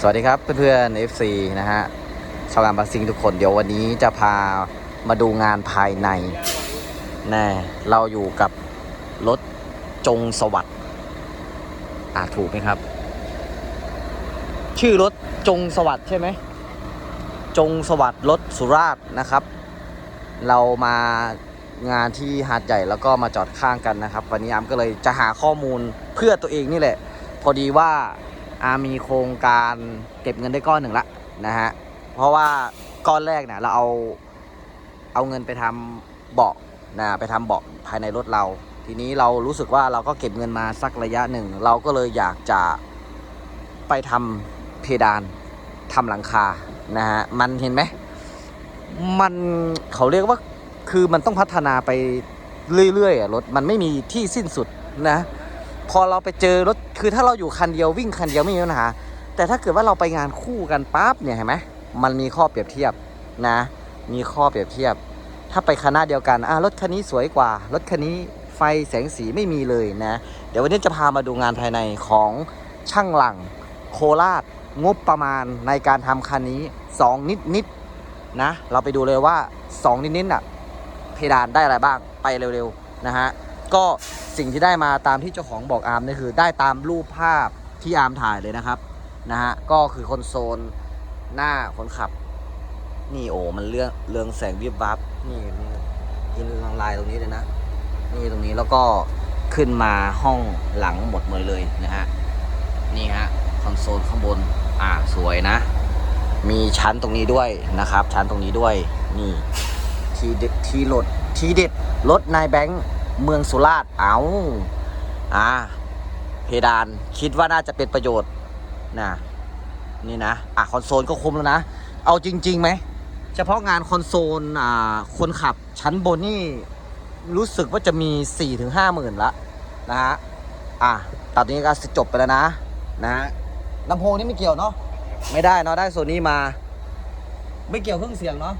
สวัสดีครับเพื่อนๆ FC นะฮะชาวงานบางซิงทุกคนเดี๋ยววันนี้จะพามาดูงานภายในแน่เราอยู่กับรถจงสวัสดิ์อ่าถูกไหมครับ ชื่อรถจงสวัสดิ์ใช่ไหมจงสวัสดิ์รถสุราษฎร์นะครับ เรามางานที่หาดใหญ่แล้วก็มาจอดข้างกันนะครับ วันนี้อามก็เลยจะหาข้อมูลเพื่อตัวเองนี่แหละ พอดีว่า อามีโครงการเก็บเงินได้ก้อนหนึ่งละนะฮะ เพราะว่าก้อนแรกเนี่ยเราเอาเอาเงินไปทำเบาะนะไปทำเบาะภายในรถเรา ทีนี้เรารู้สึกว่าเราก็เก็บเงินมาสักระยะหนึ่ง เราก็เลยอยากจะไปทำเพดานทำหลังคานะฮะมันเห็นไหมมันเขาเรียกว่าคือมันต้องพัฒนาไปเรื่อยๆอะรถมันไม่มีที่สิ้นสุดนะ พอเราไปเจอรถคือถ้าเราอยู่คันเดียววิ่งคันเดียวไม่มีปัญหา แต่ถ้าเกิดว่าเราไปงานคู่กันปั๊บเนี่ยเห็นไหมมันมีข้อเปรียบเทียบนะ มีข้อเปรียบเทียบ ถ้าไปคณะเดียวกันอะรถคันนี้สวยกว่ารถคันนี้ไฟแสงสีไม่มีเลยนะ เดี๋ยววันนี้จะพามาดูงานภายในของช่างหลังโคราชงบประมาณในการทำคันนี้ 2 นิดนิดๆนะ เราไปดูเลยว่า 2 นิดนิดๆน่ะเพดานได้อะไรบ้างไปเร็วๆนะฮะ ก็สิ่งที่ได้มาตามที่เจ้าของบอกอาร์มนี่คือได้ตามรูปภาพที่อาร์มถ่ายเลยนะครับนะฮะก็คือคอนโซลหน้าคนขับ นี่โอ้มันเรื่องเรืองแสงวิบวับนี่นี่กินลายตรงนี้เลยนะ นี่ตรงนี้แล้วก็ขึ้นมาห้องหลังหมดหมดเลยนะฮะนี่ฮะคอนโซลข้างบนอ่าสวยนะ มีชั้นตรงนี้ด้วยนะครับ ชั้นตรงนี้ด้วยนี่ทีเด็ดทีรถทีเด็ดรถนายแบงค์ เมืองสุราษฎร์เอาอ่าเพดานคิดว่าน่าจะเป็นประโยชน์นะนี่นะอะคอนโซลก็คุ้มแล้วนะ เอาจริงๆไหมเฉพาะงานคอนโซลอ่าคนขับชั้นบนนี่รู้สึกว่าจะมี4-5ถึงห้าหมื่นละนะฮะอะตอนนี้ก็จบไปแล้วนะนะฮะลำโพงนี่ไม่เกี่ยวเนาะไม่ได้เนาะได้โซนี่มา ไม่เกี่ยวเครื่องเสียงเนาะ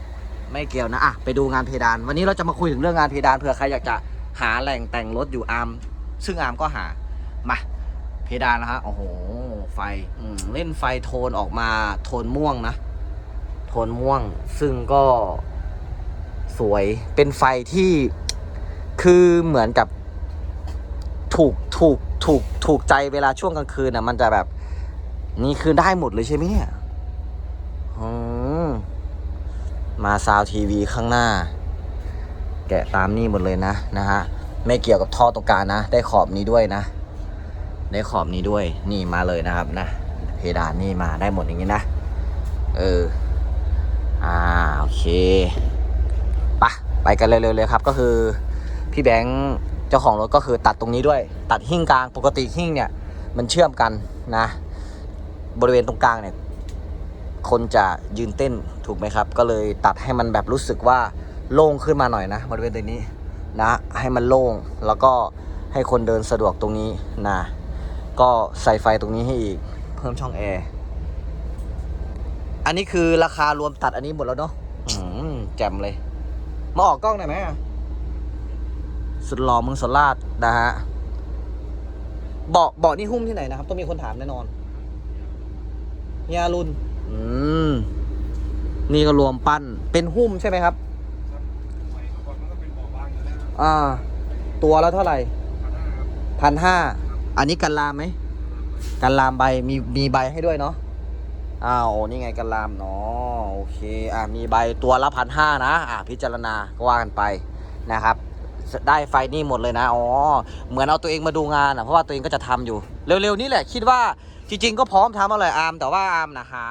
ไม่เกี่ยวนะอะไปดูงานเพดาน วันนี้เราจะมาคุยถึงเรื่องงานเพดานเผื่อใครอยากจะ หาแหล่งแต่งรถอยู่อาร์มซึ่งอาร์มก็หามาเพดานนะฮะโอ้โห ไฟเล่นไฟโทนออกมาโทนม่วงนะ โทนม่วงซึ่งก็สวยเป็นไฟที่คือเหมือนกับถูกถูกถูกถูกใจเวลาช่วงกลางคืนอะมันจะแบบ นี่คือได้หมดเลยใช่ไหมเนี่ยมมาซาวทีวีข้างหน้า แกะตามนี่หมดเลยนะนะฮะไม่เกี่ยวกับท่อตรงกลางนะ ได้ขอบนี้ด้วยนะ ได้ขอบนี้ด้วยนี่มาเลยนะครับนะเพดานนี่มาได้หมดอย่างนี้นะ เอออ่าโอเคปะไปกันเร็วๆเลยครับ ก็คือพี่แบงค์เจ้าของรถก็คือตัดตรงนี้ด้วย ตัดหิ้งกลางปกติหิ้งเนี่ย มันเชื่อมกันนะ บริเวณตรงกลางเนี่ย คนจะยืนเต้นถูกไหมครับ ก็เลยตัดให้มันแบบรู้สึกว่า โล่งขึ้นมาหน่อยนะบริเวณตรงนี้นะให้มันโล่งแล้วก็ให้คนเดินสะดวกตรงนี้นะก็ใส่ไฟตรงนี้ให้อีกเพิ่มช่องแอร์อันนี้คือราคารวมตัดอันนี้หมดแล้วเนาะอืมแจ่มเลย มาออกกล้องหน่อยไหมอะสุดหล่อเมึงสลาดนะฮะเบาะเบาะนี่หุ้มที่ไหนนะครับ ต้องมีคนถามแน่นอนเฮียรุนอืมนี่ก็รวมปั้นเป็นหุ้มใช่ไหมครับ อ่า ตัวแล้วเท่าไหร่พันห้าอันนี้กันลามไหมกันลามใบมีมีใบให้ด้วยเนาะอ้าวนี่ไงกันลามเนาะโอเคอ่ามีใบตัวละพันห้านะ อ่าพิจารณาก็ว่ากันไปนะครับ ได้ไฟนี่หมดเลยนะอ๋อเหมือนเอาตัวเองมาดูงานอะเพราะว่าตัวเองก็จะทำอยู่ เร็วๆนี่แหละคิดว่าจริงๆก็พร้อมทำอะไรอาร์มแต่ว่าอาร์มนะหา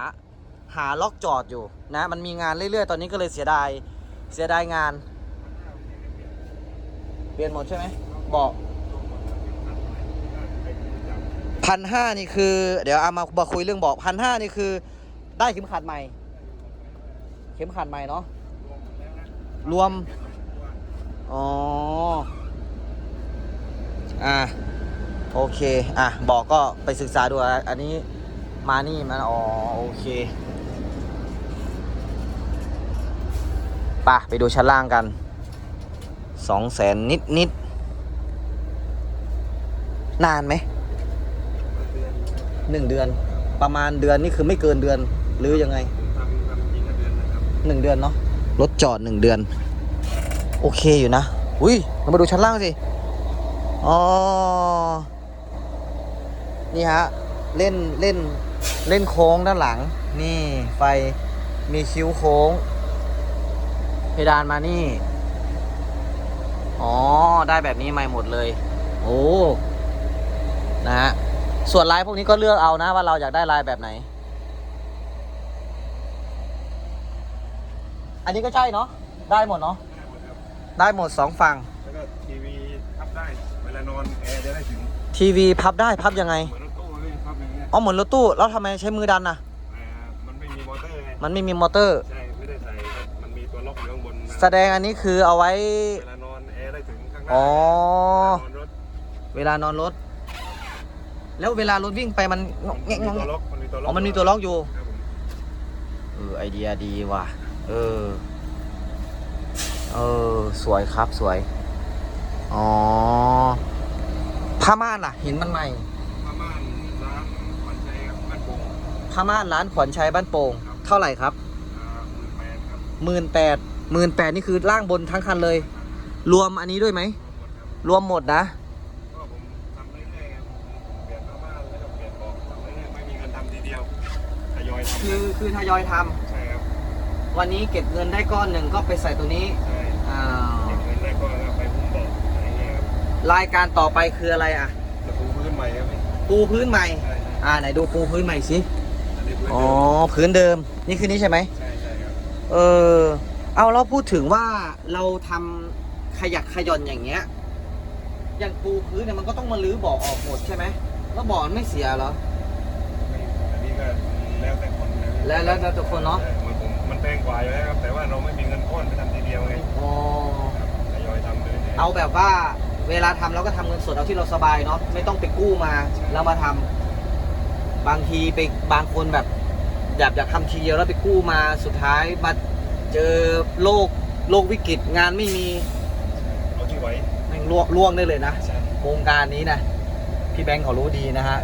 หาล็อกจอดอยู่นะ มันมีงานเรื่อยๆ ตอนนี้ก็เลยเสียดายเสียดายงาน เปลี่ยนหมดใช่ไหมบอกพันห้านี่คือ เดี๋ยวเอามามาคุยเรื่องบอกพันห้านี่คือ ได้เข็มขัดใหม่ เข็มขัดใหม่เนาะรวม อ๋อ อ่า โอเค อะ บอกก็ไปศึกษาดูอะอันนี้มานี่มัน อ๋อ โอเคป่ะไปดูชั้นล่างกัน สองแสนนิดนิดนานไหมหนึ่งเดือน ประมาณเดือนนี่คือไม่เกินเดือนหรือยังไงหนึ่งเดือนเนาะรถจอดหนึ่งเดือน โอเคอยู่นะ อุ้ยเรามาดูชั้นล่างสิ อ๋อ นี่ฮะ เล่นเล่นเล่นโค้งด้านหลัง นี่ไฟมีคิ้วโค้ง เพดานมานี่ อ๋อ ได้แบบนี้ใหม่หมดเลย โอ้ นะฮะ ส่วนลายพวกนี้ก็เลือกเอานะว่าเราอยากได้ลายแบบไหน อันนี้ก็ใช่เนาะ ได้หมดเนาะได้หมดครับได้หมดสองฝั่ง แล้วก็ทีวีพับได้ เวลานอนแอร์จะได้ถึง ทีวีพับได้พับยังไง เหมือนรถตู้เลยพับอย่างเงี้ยอ๋อเหมือนรถตู้ แล้วทำไมใช้มือดันน่ะแต่มันไม่มีมอเตอร์ไง มันไม่มีมอเตอร์ ใช่ ไม่ได้ใส่ครับมันมีตัวล็อกอยู่ข้างบนนะแสดงอันนี้คือเอาไว้ เวลาน อนแอร์ได้ถึงข้างหน้าอ๋อเวลานอนรถเวลานอนรถ แล้วเวลารถวิ่งไปมันงอกแงกงมัอนกมีแงตัวกล็อกมันมีตัวล็อกอ๋อมันมีตัวล็อกอยู่ ครับผมเออไอเดียดีว่ะ เออ เออ สวยครับสวย อ๋อ ผ้าม่านล่ะ เห็นมันใหม่ ผ้าม่านร้านขวัญชัยครับบ้านโป่งผ้าม่านร้านขวัญชัยบ้านโป่ง เท่าไหร่ครับอ่าหมื่นแปดครับหมื่นแปดหมื่นแปดนี่คือล่างบนทั้งคันเลย รวมอันนี้ด้วยไหมรวมหมดครับรวมหมดนะก็ผมทำเรื่อยๆครับผมเปลี่ยนผ้าม่านแล้วก็เปลี่ยนเบาะทำเรื่อยๆไม่มีเงินทำทีเดียวทยอยทำคือคือทยอยทำใช่ครับวันนี้เก็บเงินได้ก้อนหนึ่งก็ไปใส่ตัวนี้ใช่อ่าเก็บเงินได้ก็แล้วไปหุ้มเบาะอะไรเงี้ยครับรายการต่อไปคืออะไรอะ จะปูพื้นใหม่ครับพี่ปูพื้นใหม่ ใช่ใช่อ่าไหนดูปูพื้นใหม่สิ อันนี้พื้นอ๋อ เดิมพื้นเดิม นี่คือนี้ใช่ไหม ใช่ใช่ครับ เออ เอาเราพูดถึงว่าเราทำ ขยักขย่อนอย่างเงี้ย อย่างปูพื้นเนี่ยมันก็ต้องมาลื้อเบ่อออกหมดใช่ไหมแล้วเบ่อมันไม่เสียเหรอไม่อันนี้ก็แล้วแต่คนนะพี่แล้วแล้วแต่คนเนอะใช่มันผมมันแพงกว่าอยู่แล้วครับ แต่ว่าเราไม่มีเงินก้อนไปทำทีเดียวไงอ๋อ ครับทยอยทำไปเรื่อยๆเอาแบบว่าเวลาทำเราก็ทำเงินสดเอาที่เราสบายเนาะไม่ต้องไปกู้มาแล้วมาทำบางทีไปบางคนแบบอยากอยากทำทีเดียวแล้วไปกู้มาสุดท้ายมาเจอโรคโรควิกฤตงานไม่มี เอาที่ไหวแม่งล่วงล่วงได้เลยนะใช่โครงการนี้นะพี่แบงค์เขารู้ดีนะฮะ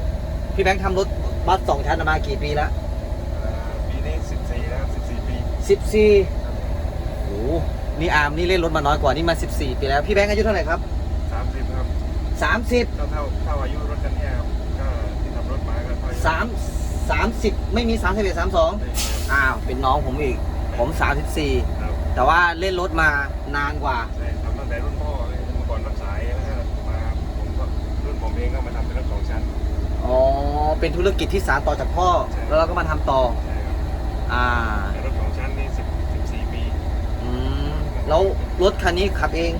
พี่แบงค์ทำรถบัสสองชั้นมากี่ปีแล้วอ่าปีนี้สิบสี่แล้วสิบสี่ปีสิบสี่โอ้โหนี่อาร์มนี่เล่นรถมาน้อยกว่านี่มาสิบสี่ปีแล้วพี่แบงค์อายุเท่าไหร่ครับสามสิบครับสามสิบเท่าเท่าเท่าอายุรถคันเนี้ยครับก็ที่ขับรถมาก็เท่าอายุสามสามสิบไม่มีสามสิบเอ็ดสามสองได้ครับอ้าวเป็นน้องผมอีก ผมสามสิบสี่ครับแต่ว่าเล่นรถมานานกว่า ใช่ทำตั้งแต่รุ่นพ่อ องก็มาทำเป็นรถสองชั้นอ๋อ เป็นธุรกิจที่สานต่อจากพ่อ ใช่ แล้วเราก็มาทำต่อ ใช่ครับอ่า แต่รถสองชั้นนี่สิบสิบสี่ปีอืม แล้วรถคันนี้ขับเอง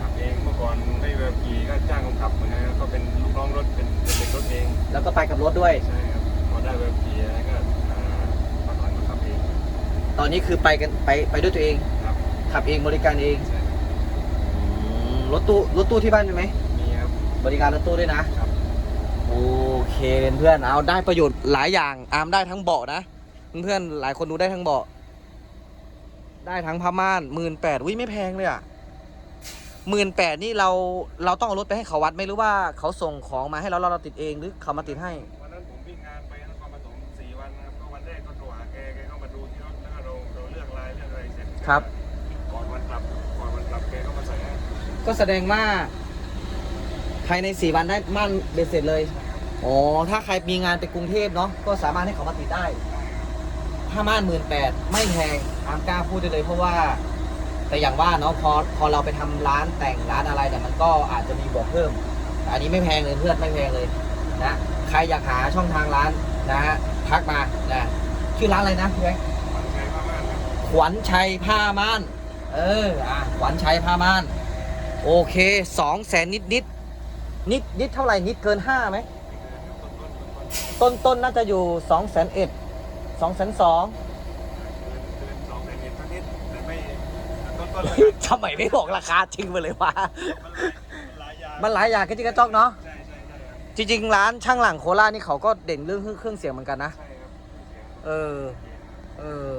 ขับเองเมื่อก่อนไม่แบบขี่ก็จ้างคนขับเหมือนกันก็เป็นลูกน้องรถเป็นเป็นเด็กรถเองแล้วก็ไปกับรถด้วย ใช่ครับพอได้แบบขี่อะไรก็อ่าพักหลังก็ขับเองตอนนี้คือไปกันไปไปด้วยตัวเอง ครับขับเองบริการเอง ใช่อืมรถตู้รถตู้ที่บ้านมีไหมมีครั บบริการรถตู้ด้วยนะครับโอเคเพื่อนๆเอาได้ประโยชน์หลายอย่างอามได้ทั้งเบาะนะ เพื่อนๆหลายคนดูได้ทั้งเบาะ ได้ทั้งผ้าม่านหมื่นแปดวิไม่แพงเลยอะหมื่นแปดนี่เราเราต้องเอารถไปให้เขาวัดไหมหรือว่าเขาส่งของมาให้เราแล้วเราติดเองหรือเขามาติดให้ วันนั้นผมวิ่งงานไปนครปฐมสี่วันนะครับก็วันแรกก็โทรหาแกแกก็มาดูที่รถแล้วก็เราเราเลือกลายเลือกอะไรเสร็จครับ ก่อนวันกลับก่อนวันกลับแกก็มาใส่ให้ก็แสดงว่า ภายในสี่วันได้ม่านเบ็ดเสร็จเลย อ๋อ ถ้าใครมีงานไปกรุงเทพเนาะ ก็สามารถให้เขามาติดได้ผ้าม่านหมื่นแปดไม่แพงอามกล้าพูดได้เลย เพราะว่า แต่อย่างว่าเนาะ พอ พอเราไปทำร้านแต่งร้านอะไรเนี่ยมันก็อาจจะมีบวกเพิ่ม อันนี้ไม่แพงเลยเพื่อนไม่แพงเลยนะ ใครอยากหาช่องทางร้านนะฮะ ทักมา นะ ชื่อร้านอะไรนะพี่แบงขวัญชัยผ้าม่าน เออ อะ ขวัญชัยผ้าม่าน โอเคสองแสนนิดนิด นิดนิดเท่าไหร่นิดเกินห้าไหมต้นต้นต้นต้นต้นต้นน่าจะอยู่สองแสนเอ็ดสองแสนสองเกินเกินสองแสนเอ็ดสักนิดแต่ไม่ต้นต้นเลยทำไมไม่บอกราคาจริงไปเลยวะมันหลายอย่างมันหลายอย่างกระจิกกระจอกเนาะใช่ใช่ใช่ครับจริง ๆ ร้านช่างหลังโคราชนี่เขาก็เด่นเรื่องเครื่องเสียงเหมือนกันนะใช่ครับเออเออ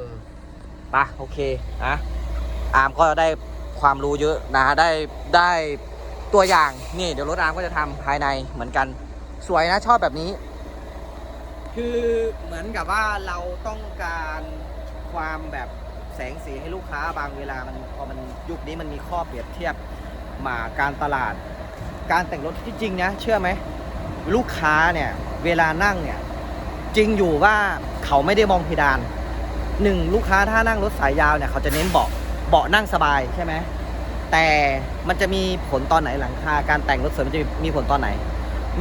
ปะโอเคนะอาร์มก็ได้ความรู้เยอะนะได้ได้ ตัวอย่างนี่เดี๋ยวรถอาร์มก็จะทำภายในเหมือนกัน สวยนะชอบแบบนี้ คือเหมือนกับว่าเราต้องการความแบบแสงสีให้ลูกค้าบางเวลามันพอมันยุคนี้มันมีข้อเปรียบเทียบมาการตลาด การแต่งรถที่จริงนะเชื่อไหมลูกค้าเนี่ยเวลานั่งเนี่ยจริงอยู่ว่าเขาไม่ได้มองเพดานหนึ่งลูกค้าถ้านั่งรถสายยาวเนี่ยเขาจะเน้นเบาะเบาะนั่งสบายใช่ไหม แต่มันจะมีผลตอนไหนหลังคา การแต่งรถสวยมันจะมีผลตอนไหน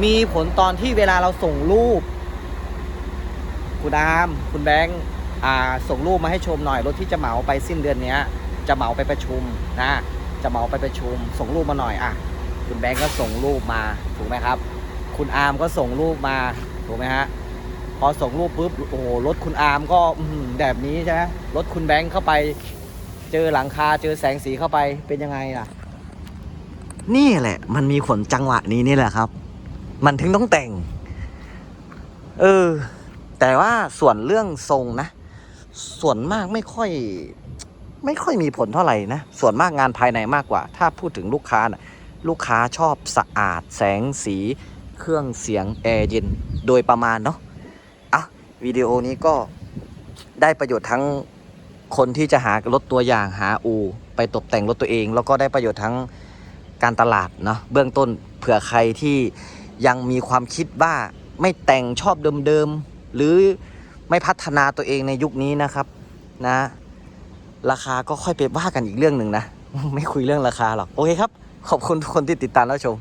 มีผลตอนที่เวลาเราส่งรูป คุณอามคุณแบงค์ส่งรูปมาให้ชมหน่อยรถที่จะเหมาไปสิ้นเดือนนี้จะเหมาไปประชุมนะ จะเหมาไปประชุม ส่งรูปมาหน่อยอะคุณแบงค์ก็ส่งรูปมาถูกไหมครับ คุณอาร์มก็ส่งรูปมาถูกไหมฮะพอส่งรูปปุ๊บโอ้โหรถคุณอาร์มก็แบบนี้ใช่ไหมรถคุณแบงค์เข้าไป เจอหลังคาเจอแสงสีเข้าไปเป็นยังไงล่ะ นี่แหละ มันมีผลจังหวะนี้นี่แหละครับ มันถึงต้องแต่ง เออ แต่ว่าส่วนเรื่องทรงนะ ส่วนมากไม่ค่อย ไม่ค่อยมีผลเท่าไหร่นะ ส่วนมากงานภายในมากกว่า ถ้าพูดถึงลูกค้านะลูกค้าชอบสะอาดแสงสี เครื่องเสียงแอร์เย็นโดยประมาณเนาะอะวิดีโอนี้ก็ได้ประโยชน์ทั้ง คนที่จะหารถตัวอย่างหาอู ไปตกแต่งรถตัวเอง แล้วก็ได้ประโยชน์ทั้งการตลาดเนาะเบื้องต้นเผื่อใครที่ยังมีความคิดว่าไม่แต่งชอบเดิมๆหรือไม่พัฒนาตัวเองในยุคนี้นะครับนะ ราคาก็ค่อยไปว่ากันอีกเรื่องหนึ่งนะ ไม่คุยเรื่องราคาหรอก โอเคครับ ขอบคุณทุกคนที่ติดตามแล้วชม